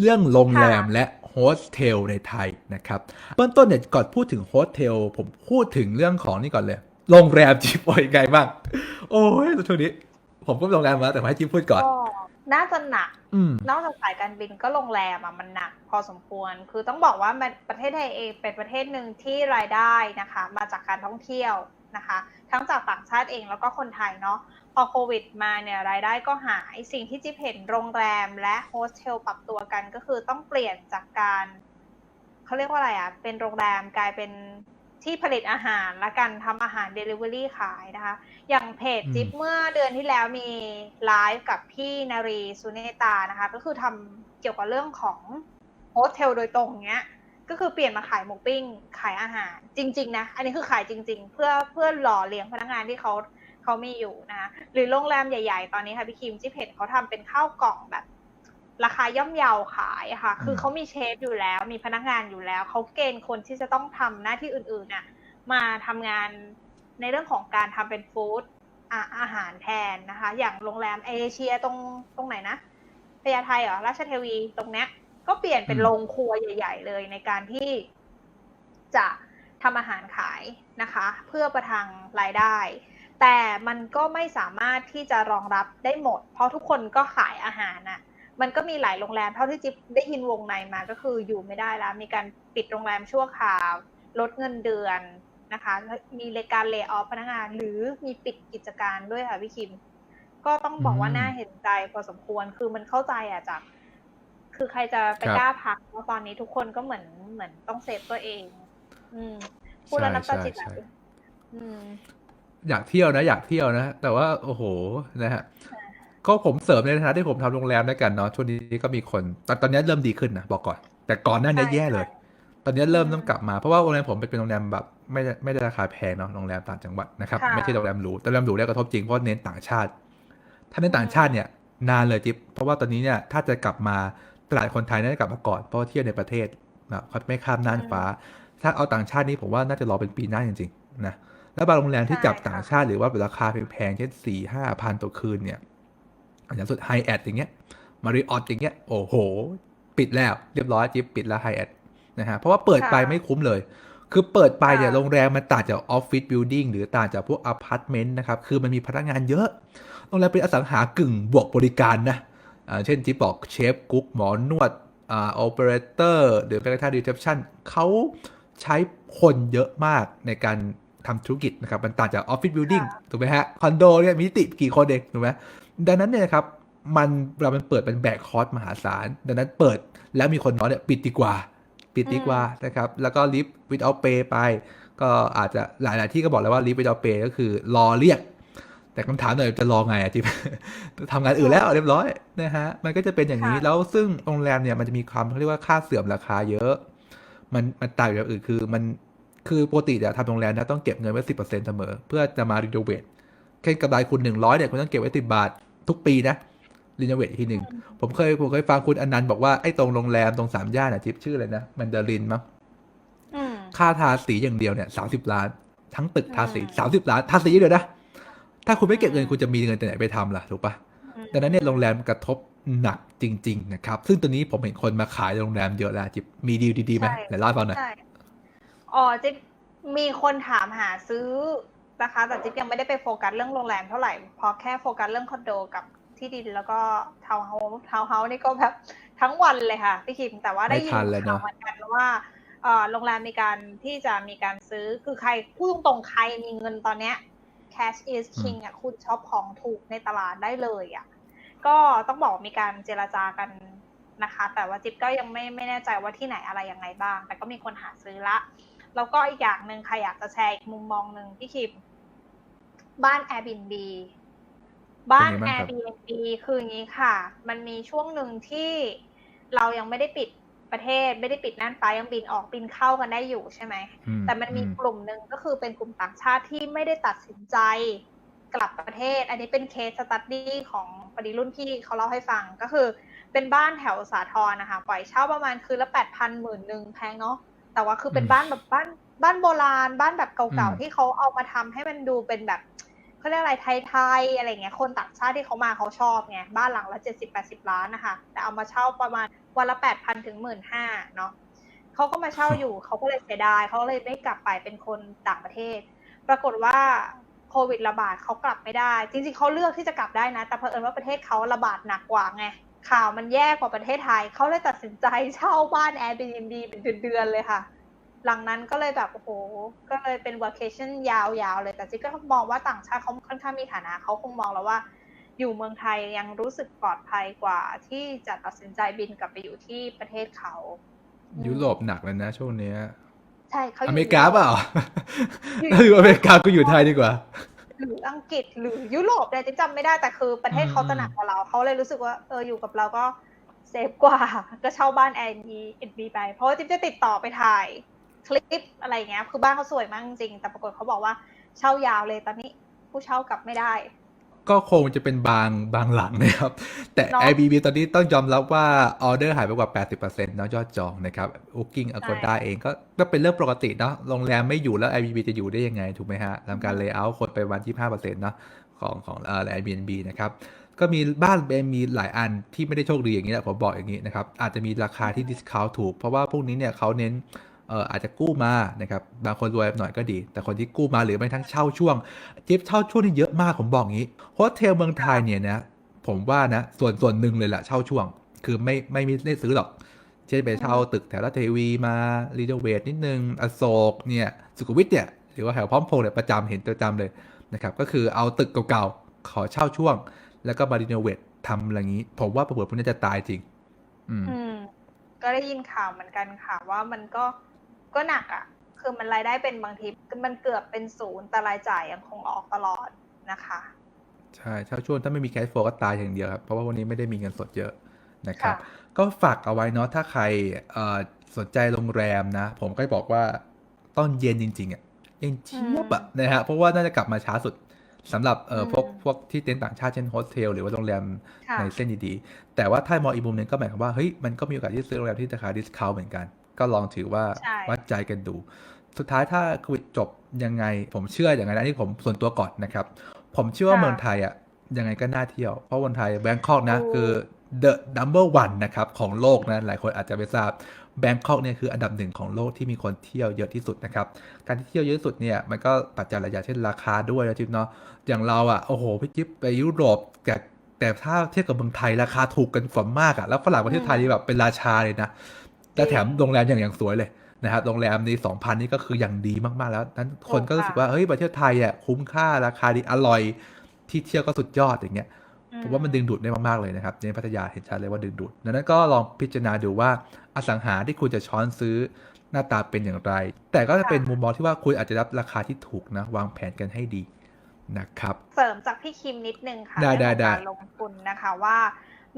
เรื่องโรงแรมและโฮสเทลในไทยนะครับเบื้องต้นเนี่ยก่อนพูดถึงโฮสเทลผมพูดถึงเรื่องของนี่ก่อนเลย โรงแรมจิ๊บเป็นไงบ้าง โอ้ยช่วงนี้ ผมก็ไปโรงแรมมาแต่มาให้จิ๊บพูดก่อนก็น่าจะหนักอืมนอกจากสายการบินก็โรงแรมอะมันหนักพอสมควร คือต้องบอกว่ามันประเทศไทยเองเป็นประเทศหนึ่งที่รายได้นะคะ มาจากการท่องเที่ยว นะคะ ทั้งจากต่างชาติเองแล้วก็คนไทยเนาะพอโควิดมาเนี่ยรายได้ก็หายสิ่งที่จิ๊บเห็นโรงแรมและโฮสเทลปรับตัวกันก็คือต้องเปลี่ยนจากการเขาเรียกว่าอะไรอะเป็นโรงแรมกลายเป็นที่ผลิตอาหารและกันทำอาหาร Delivery ขายนะคะ อย่างเพจอืมจิ๊บเมื่อเดือนที่แล้วมีไลฟ์กับพี่นารีสุเนตานะคะ ก็คือทำเกี่ยวกับเรื่องของโฮสเทลโดยตรงเนี้ย ก็คือเปลี่ยนมาขายหมูปิ้ง ขายอาหารจริง ๆ นะ อันนี้คือขายจริง ๆ เพื่อเพื่อหล่อเลี้ยงพนักงานที่เขาเขามีอยู่นะคะหรือโรงแรมใหญ่ๆ ตอนนี้ค่ะพี่คิมจิ๊บเห็นเขาทำเป็นข้าวกล่องแบบ ราคาย่อมเยาขายอะค่ะ คือเขามีเชฟอยู่แล้ว มีพนักงานอยู่แล้วเขาเกณฑ์คนที่จะต้องทำหน้าที่อื่นๆน่ะ มาทำงานในเรื่องของการทำเป็นฟู้ดอาอาหารแทนนะคะ อย่างโรงแรมเอเชียตรงตรงไหนนะพญาไทเหรอราชเทวีตรงเนี้ย ก็เปลี่ยนเป็นอืมโรงครัวใหญ่ ๆ เลยในการที่จะทำอาหารขายนะคะ เพื่อประทังรายได้ แต่มันก็ไม่สามารถที่จะรองรับได้หมด เพราะทุกคนก็ขายอาหารน่ะมันก็มีหลายโรงแรมเท่าที่จิ๊บได้ยินวงในมาก็คืออยู่ไม่ได้แล้ว มีการปิดโรงแรมชั่วคราวลดเงินเดือนนะคะ มีรายการเล y o อ f พนักงาน หรือมีปิดกิจการด้วยค่ะพี่คิม ก็ต้องบอกว่าอืมน่าเห็นใจพอสมควรคือมันเข้าใจอะจาก คือใครจะไปครับกล้าพักเพราะตอนนี้ทุกคนก็เหมือนเหมือนต้องเซฟตัวเอง อืมพูดแล้วน้ำตาจิตไหลใช่ใช่อืมอยากเที่ยวนะ อยากเที่ยวนะ แต่ว่าโอ้โหนะฮะก็ผมเสริมในฐานะที่ผมทำโรงแรมด้วยกันเนาะช่วงนี้ก็มีคนตอนตอนนี้เริ่มดีขึ้นนะบอกก่อน แต่ก่อนหน้านี้ใช่แย่เลย ตอนนี้เริ่มอืมเริ่มกลับมาเพราะว่าโรงแรมผมเป็นโรงแรมแบบไม่ได้ไม่ได้ราคาแพงเนาะโรงแรมต่างจังหวัดนะครับค่ะไม่ใช่โรงแรมหรูแต่โรงแรมหรูได้กระทบจริงเพราะเน้นต่างชาติ ถ้าเน้นต่างชาติเนี่ย นานเลยจิ๊บเพราะว่าตอนนี้เนี่ยถ้าจะกลับมา ตลาดคนไทยน่าจะกลับมาก่อนเพราะว่าเที่ยวในประเทศแบบเขาไม่ข้ามน่านฟ้า ถ้าเอาต่างชาตินี่ผมว่าน่าจะรอเป็นปีหน้าจริงๆนะแล้วบางโรงแรมที่ใช่จับค่ะต่างชาติหรือว่าราคาแพงๆเช่นสี่ห้าพันต่อคืนเนี่ยอย่างสุดไฮแอดอย่างเงี้ยมาริออตอย่างเงี้ยโอ้โห ปิดแล้วเรียบร้อยจิ๊บปิดแล้วไฮแอดนะฮะเพราะว่าเปิดไปไม่คุ้มเลย คือเปิดไปเนี่ยโรงแรมมันต่างจากออฟฟิศบิลดิ่งหรือต่างจากพวกอพาร์ตเมนต์นะครับ คือมันมีพนักงานเยอะ โรงแรมเป็นอสังหากึ่งบวกบริการนะอ่า เช่นที่บอกเชฟกุ๊กหมอนวดอ่าโอเปอเรเตอร์หรือแม้กระทั่งรีเซพชันเขาใช้คนเยอะมากในการทำธุรกิจนะครับ มันต่างจากออฟฟิศบิลดิ่งค่ะถูกไหมฮะ คอนโดเนี่ยมีนิติกี่คนเองถูกไหมดังนั้นเนี่ยนะครับ มันเรามันเปิดเป็นแบกคอร์สมหาศาล ดังนั้นเปิดแล้วมีคนน้อยเนี่ยปิดดีกว่า ปิดดีกว่านะครับ แล้วก็ลิฟต์ without pay ไป ก็อาจจะหลาย ๆ ที่ก็บอกแล้วว่า lift without pay ก็คือรอเรียก แต่คำถามหน่อยจะรอไงอะจิ๊บทำงานอื่นแล้วเรียบร้อยนะฮะมันก็จะเป็นอย่างนี้ค่ะแล้วซึ่งโรงแรมเนี่ยมันจะมีความเขาเรียกว่าค่าเสื่อมราคาเยอะ มันมันต่างจากอื่นคือมันคือปกติเนี่ยทำโรงแรมนะต้องเก็บเงินไว้สิบเปอร์เซ็นต์เสมอ เพื่อจะมารีโนเวทแค่กำไรคุณหนึ่งร้อยเนี่ยคุณต้องเก็บไว้สิบบาททุกปีนะรีโนเวททีหนึ่งผมเคยผมเคยฟังคุณอนันต์บอกว่าไอ้ตรงโรงแรมตรงสามย่านอะจิ๊บชื่ออะไรนะมันเดรินมั้งอืมค่าทาสีอย่างเดียวเนี่ยสาสิบล้าน ทั้งตึกทาสีอืมสามสิบล้านทาสีอย่างเดียวนะ ถ้าคุณไม่เก็บเงินคุณจะมีเงินที่ไหนไปทำล่ะถูกปะอืมดังนั้นเนี่ยโรงแรมกระทบหนักจริง ๆ นะครับ ซึ่งตัวนี้ผมเห็นคนมาขายโรงแรมเยอะแล้วจิบมีดีลดีๆไหมใช่ไหนเล่าให้ฟังหน่อยใช่อ๋อจิ๊บมีคนถามหาซื้อนะคะแต่จิ๊บยังไม่ได้ไปโฟกัสเรื่องโรงแรมเท่าไหร่ พอแค่โฟกัสเรื่องคอนโดกับที่ดินแล้วก็ทาวน์เฮาส์ทาวน์เฮาส์นี่ก็แบบทั้งวันเลยค่ะพี่คิมแต่ว่าได้ยินไม่ทันเลยเนข่าอะวเหมือนกันว่าเอ่อโรงแรมมีการที่จะมีการซื้อคือใครพูดตรงๆใครมีเงินตอนเนี้ย cash is king อะคุณช็อปของถูกในตลาดได้เลยอะก็ต้องบอกว่ามีการเจรจากันนะคะ แต่ว่าจิ๊บก็ยังไม่ไม่แน่ใจว่าที่ไหนอะไรยังไงบ้าง แต่ก็มีคนหาซื้อละ แล้วก็อีกอย่างหนึ่งใครอยากจะแชร์อีกมุมมองหนึ่งพี่คิมบ้าน Airbnb บ้านเป็นไงบ้างครับ Airbnb คืออย่างนี้ค่ะ มันมีช่วงหนึ่งที่เรายังไม่ได้ปิด ประเทศไม่ได้ปิดน่านฟ้ายังบินออกบินเข้ากันได้อยู่ใช่ไหมอืแต่มันมีอืกลุ่มหนึ่งก็คือเป็นกลุ่มต่างชาติที่ไม่ได้ตัดสินใจกลับประเทศ อันนี้เป็นเคสสตัดดี้ของพอดีรุ่นพี่เขาเล่าให้ฟังก็คือเป็นบ้านแถวสาทรนะคะปล่อยเช่าประมาณคืนละแปดพันหมื่นหนึ่งแพงเนาะแต่ว่าคือเป็นอืมบ้านแบบบ้านบ้านโบราณ บ้านแบบอืเก่ามๆที่เขาเอามาทำให้มันดูเป็นแบบ เขาเรียกอะไรไทยๆอะไรเงี้ยคนต่างชาติที่เขามาเขาชอบไงบ้านหลังละเจ็ดสิบแปดสิบล้านนะคะแต่เอามาเช่าประมาณวันละแปดพันถึงหมื่นห้าเนาะเขาก็มาเช่าอยู่เขาก็เลยเสียดายเขาเลยไม่กลับไปเป็นคนต่างประเทศ ปรากฏว่าโควิดระบาดเขากลับไม่ได้ จริงๆเขาเลือกที่จะกลับได้นะ แต่เผอิญว่าประเทศเขาระบาดหนักกว่าไงข่าวมันแย่กว่าประเทศไทยเขาเลยตัดสินใจเช่าบ้าน Airbnb เป็นเดือนๆเลยค่ะ หลังนั้นก็เลยแบบโอ้โห ก็เลยเป็น vacation ยาวๆเลย แต่จิ๊กก็มองว่าต่างชาติเขาค่อนข้างมีฐานะเขาคงมองแล้วว่า อยู่เมืองไทยยังรู้สึกปลอดภัยกว่าที่จะตัดสินใจบินกลับไปอยู่ที่ประเทศเขา ยุโรปหนักเลยนะช่วงเนี้ยใช่เขายู่อเมริกาเปล่าอยู่ถ้าอยู่อเมริกาก็อยู่ไทยดีกว่า หรืออังกฤษหรือยุโรปเนี่ยจิ๊กจำไม่ได้แต่คือประเทศเขาจะหนักกว่าเราเขาเลยรู้สึกว่าเอออยู่กับเราก็เซฟกว่า ก็เช่าบ้าน Airbnb ไปเพราะว่าจิ๊บจะติดต่อไปถ่าย คลิปอะไรเงี้ย คือบ้านเขาสวยมากจริงๆแต่ปรากฏเขาบอกว่าเช่ายาวเลยตอนนี้ผู้เช่ากลับไม่ได้ ก็คงจะเป็นบางบางหลังนะครับ แต่เนอะ Airbnb ตอนนี้ต้องยอมรับว่าออเดอร์หายไปกว่า 80%เนอะยอดจองนะครับ Booking Agoda เองก็ก็เป็นเรื่องปกติเนาะโรงแรมไม่อยู่แล้ว Airbnb จะอยู่ได้ยังไง ถูกไหมฮะทำการ layout คนไปวัน25%เนาะของของเอ่อ Airbnb นะครับก็มีบ้านมีหลายอันที่ไม่ได้โชคดีอย่างนี้แหละผมบอกอย่างนี้นะครับ อาจจะมีราคาที่ discount ถูก เพราะว่าพวกนี้เนี่ยเขาเน้น เอ่ออาจจะกู้มานะครับบางคนรวยหน่อยก็ดี แต่คนที่กู้มาหรือไม่ทั้งเช่าช่วงจิ๊บเช่าช่วงนี่เยอะมากผมบอกงี้โฮสเทลเมืองไทยเนี่ยนะผมว่านะส่วนส่วนหนึ่งเลยแหละเช่าช่วง คือไม่ไม่ม่ได้ซื้อหรอกเช่นไปเช่าตึกแถวราชเทวีมารีโนเวทนิดนึงอโศกเนี่ยสุขุมวิทเนี่ยหรือว่าแถวพร้อมพงษ์เนี่ยประจำเห็นประจำเลยนะครับก็คือเอาตึกเก่าๆขอเช่าช่วง แล้วก็มารีโนเวททำอะไรงนี้ ผมว่าเผื่อๆพวกนี้จะตายจริง อืมก็ได้ยินข่าวเหมือนกันค่ะว่ามันก็ ก็หนักอะ คือมันรายได้เป็นบางทีมันเกือบเป็นศูนย์แต่รายจ่ายยังคงออกตลอดนะคะใช่เช่าช่วงถ้าไม่มีแคชโฟก็ตายอย่างเดียวครับ เพราะว่าวันนี้ไม่ได้มีเงินสดเยอะนะครับค่ะก็ฝากเอาไว้เนาะถ้าใครเอ่อสนใจโรงแรมนะ ผมก็บอกว่าต้องเย็นจริง ๆอะเย็นเชียบอะนะฮะเพราะว่าน่าจะกลับมาช้าสุดสำหรับเอ่ออมพวกพวกที่เต็นท์ต่างชาติเช่นโฮสเทลหรือว่าโรงแรมค่ะในเส้นดีๆแต่ว่าถ้ามองอีกมุมหนึงก็หมายความว่าเฮ้ยมันก็มีโอกาสที่จะซื้อโรงแรมที่ราคาดิสคาวเหมือนกัน ก็ลองถือว่าใช่วัดใจกันดู สุดท้ายถ้าโควิดจบยังไง ผมเชื่ออย่างไรนะอันนี่ผมส่วนตัวก่อนนะครับ ผมเชื่อว่าค่ะเมืองไทยอะยังไงก็น่าเที่ยว เพราะเมืองไทยแบงคอกนะถูกคือ the number one นะครับ ของโลกนะ หลายคนอาจจะไม่ทราบแบงคอกเนี่ยคืออันดับหนึ่งของโลกที่มีคนเที่ยวเยอะที่สุดนะครับ การที่เที่ยวเยอะที่สุดเนี่ยมันก็ปัจจัยหลายอย่างเช่นราคาด้วยนะจิ๊บเนาะอย่างเราอะโอ้โหพี่จิ๊บไปยุโรปแต่แต่ถ้าเทียบกับเมืองไทยราคาถูกกันฝันมากอะแล้วฝรั่งประเทศไทยนี่แบบเป็นราชาเลยนะ แต่แถมโรงแรมอย่างอย่างสวยเลยนะครับโรงแรมใน2,000นี่ก็คืออย่างดีมากๆแล้วนั้นคนก็รู้สึกว่าเฮ้ยประเทศไทยอะคุ้มค่าราคาดีอร่อย ที่เที่ยวก็สุดยอดอย่างเงี้ยผมว่ามันดึงดูดได้มากๆเลยนะครับในพัทยาเห็นชัดเลยว่าดึงดูดดังนั้นก็ลองพิจารณาดูว่าอสังหาที่คุณจะช้อนซื้อหน้าตาเป็นอย่างไร แต่ก็จะเป็นมุมมองที่ว่าคุณอาจจะรับราคาที่ถูกนะ วางแผนกันให้ดีนะครับ เสริมจากพี่คิมนิดนึงค่ะได้เรื่องของได้การลงทุนนะคะว่า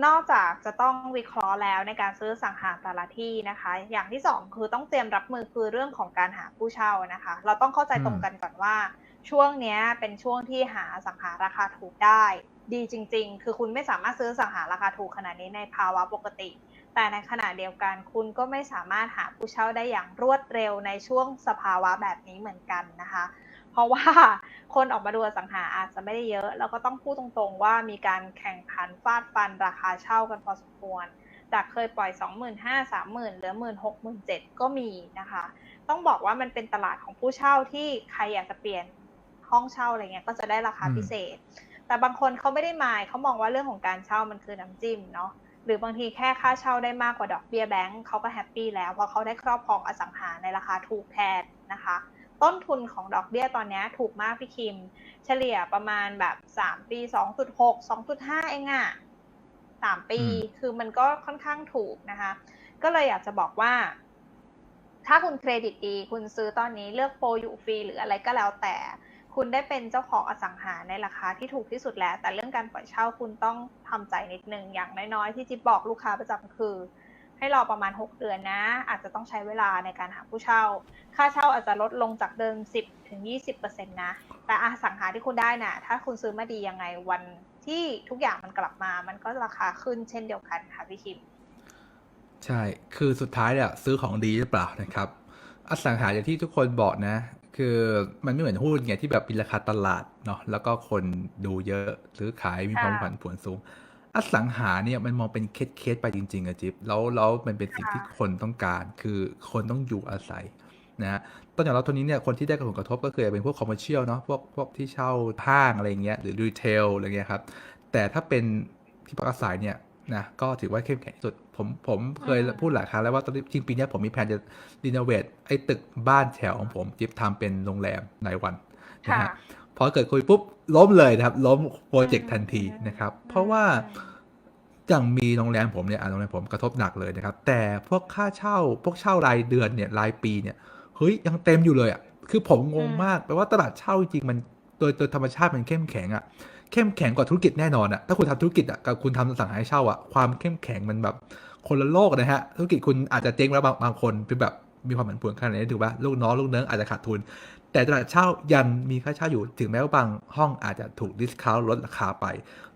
นอกจากจะต้องวิเคราะห์แล้วในการซื้อสังหารแต่ละที่นะคะ อย่างที่สองคือต้องเตรียมรับมือคือเรื่องของการหาผู้เช่านะคะ เราต้องเข้าใจตรงกันก่อนว่า ช่วงนี้เป็นช่วงที่หาสังหาราคาถูกได้ ดีจริง ๆ คือคุณไม่สามารถซื้อสังหาราคาถูกขนาดนี้ในภาวะปกติ แต่ในขณะเดียวกันคุณก็ไม่สามารถหาผู้เช่าได้อย่างรวดเร็วในช่วงสภาวะแบบนี้เหมือนกันนะคะ เพราะว่าคนออกมาดูอสังหาอาจจะไม่ได้เยอะ แล้วก็ต้องพูดตรงๆว่ามีการแข่งขันฟาดฟันราคาเช่ากันพอสมควร จากเคยปล่อย 25,000 30,000เหลือ 16,000 17,000ก็มีนะคะ ต้องบอกว่ามันเป็นตลาดของผู้เช่าที่ใครอยากจะเปลี่ยนห้องเช่าอะไรเงี้ยก็จะได้ราคาพิเศษ แต่บางคนเขาไม่ได้หมายเขามองว่าเรื่องของการเช่ามันคือน้ำจิ้มเนาะหรือบางทีแค่ค่าเช่าได้มากกว่าดอกเบี้ยแบงก์เขาก็แฮปปี้แล้วเพราะเขาได้ครอบครองอสังหาในราคาถูกแทนนะคะ ต้นทุนของดอกเบี้ยตอนเนี้ยถูกมากพี่คิม เฉลี่ยประมาณแบบ3ปี2.6 2.5เองอะ3ปีอืมคือมันก็ค่อนข้างถูกนะคะ ก็เลยอยากจะบอกว่า ถ้าคุณเครดิตดี คุณซื้อตอนนี้เลือกโปรอยู่ฟรีหรืออะไรก็แล้วแต่ คุณได้เป็นเจ้าของอสังหาในราคาที่ถูกที่สุดแล้ว แต่เรื่องการปล่อยเช่าคุณต้องทำใจนิดนึงอย่างน้อยๆที่จิ๊บบอกลูกค้าประจำคือ ให้รอประมาณ 6 เดือนนะ อาจจะต้องใช้เวลาในการหาผู้เช่า ค่าเช่าอาจจะลดลงจากเดิม 10ถึง20%นะ แต่อสังหาที่คุณได้น่ะ ถ้าคุณซื้อมาดียังไงวันที่ทุกอย่างมันกลับมา มันก็ราคาขึ้นเช่นเดียวกันค่ะพี่คิม ใช่ คือสุดท้ายเนี่ยซื้อของดีหรือเปล่านะครับ อสังหาอย่างที่ทุกคนบอกนะ คือคือมันไม่เหมือนหุ้นไงที่แบบมีราคาตลาดเนาะ แล้วก็คนดูเยอะซื้อขายมีความค่ะผันผวนสูง อสังหาเนี่ยมันมองเป็นเคสเคสๆไปจริง ๆอะจิ๊บแล้วแล้วมันเป็นสิ่งค่ะที่คนต้องการ คือคนต้องอยู่อาศัยนะฮะต้นอย่างเราตัวนี้เนี่ยคนที่ได้ผลกระทบก็คือเป็นพวกคอมเมอร์เชียลเนาะพวกพวกที่เช่าห้างอะไรเงี้ยหรือรีเทลอะไรเงี้ยครับแต่ถ้าเป็นที่พักอาศัยเนี่ยนะก็ถือว่าเข้มแข็งที่สุดผมผมเคยอืมพูดหลายครั้งแล้วว่าตอนนี้จริงปีเนี้ยผมมีแผนจะรีโนเวทไอ้ตึกบ้านแถวของผมจิ๊บทำเป็นโรงแรมรายวันนะค่ะฮะ พอเกิดโคุยปุ๊บล้มเลยนะครับ ล้มโปรเจกต์ทันทีนะครับ เพราะว่าอย่างมีโรงแรมผมเนี่ยอะโรงแรมผมกระทบหนักเลยนะครับ แต่พวกค่าเช่า พวกเช่ารายเดือนเนี่ยรายปีเนี่ยเฮ้ยยังเต็มอยู่เลยอะคือผมงงอืมมากแปลว่าตลาดเช่าจริงๆมันโดยโดยธรรมชาติมันเข้มแข็งอะเข้มแข็งกว่าธุรกิจแน่นอนอะถ้าคุณทำธุรกิจอะกับคุณทำอสังหาริมเช่าอะความเข้มแข็งมันแบบคนละโลกนะฮะธุรกิจคุณอาจจะเจ๊งแล้วบางบางคนเป็นแบบมีความผันผวนขนาดนี้ถือว่าลูกน้องลูกเนื้ออาจจะขาดทุน แต่ตลาดเช่ายังมีค่าเช่าอยู่ถึงแม้ว่าบางห้องอาจจะถูกดิสคาวลดราคาไป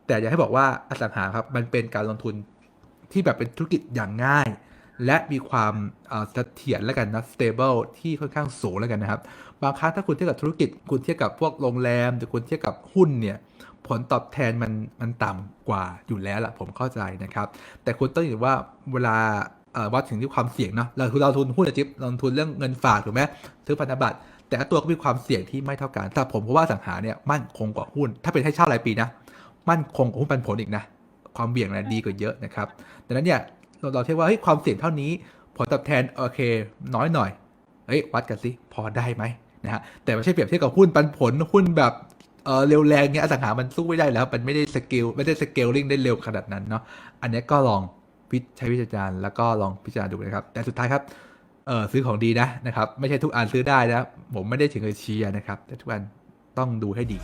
แต่อยากให้บอกว่าอสังหาครับมันเป็นการลงทุนที่แบบเป็นธุรกิจอย่างง่าย และมีความเสถียรแล้วกันนะ stable ที่ค่อนข้างสูงแล้วกันนะครับ บางครั้งถ้าคุณเทียบกับธุรกิจ คุณเทียบกับพวกโรงแรมหรือคุณเทียบกับหุ้นเนี่ยผลตอบแทนมันมันต่ำกว่าอยู่แล้วล่ะผมเข้าใจนะครับ แต่คุณต้องอยู่ว่าเวลาวัดถึงที่ความเสี่ยงเนาะเราคือเราลงทุนหุ้นอะจิ๊บเราลงทุนเรื่องเงินฝากถูกไหมซื้อพันธบัตร แต่ละตัวก็มีความเสี่ยงที่ไม่เท่ากันแต่ผมเพราะว่าสังหาเนี่ยมั่นคงกว่าหุ้น ถ้าเป็นให้เช่ารายปีนะ มั่นคงกว่าหุ้นปันผลอีกนะ ความเบี่ยงนะดีกว่าเยอะนะครับ ดังนั้นเนี่ยเราเราเทียบว่าเฮ้ยความเสี่ยงเท่านี้ ผลตอบแทนโอเค น้อยหน่อย เฮ้ยวัดกันสิพอได้ไหมนะฮะ แต่ไม่ใช่เปรียบเทียบกับหุ้นปันผลหุ้นแบบเออเร็วแรงเงี้ยสังหามันสู้ไม่ได้แล้ว มันไม่ได้สกิลไม่ได้สเกลลิ่งได้เร็วขนาดนั้นเนาะ อันนี้ก็ลองพิใช้วิจารณ์แล้วก็ลองพิจารณาดูนะครับ แต่สุดท้ายครับ เออซื้อของดีนะนะครับ ไม่ใช่ทุกอันซื้อได้นะผมไม่ได้ถึงกับเชียนะครับ แต่ทุกอันต้องดูให้ดี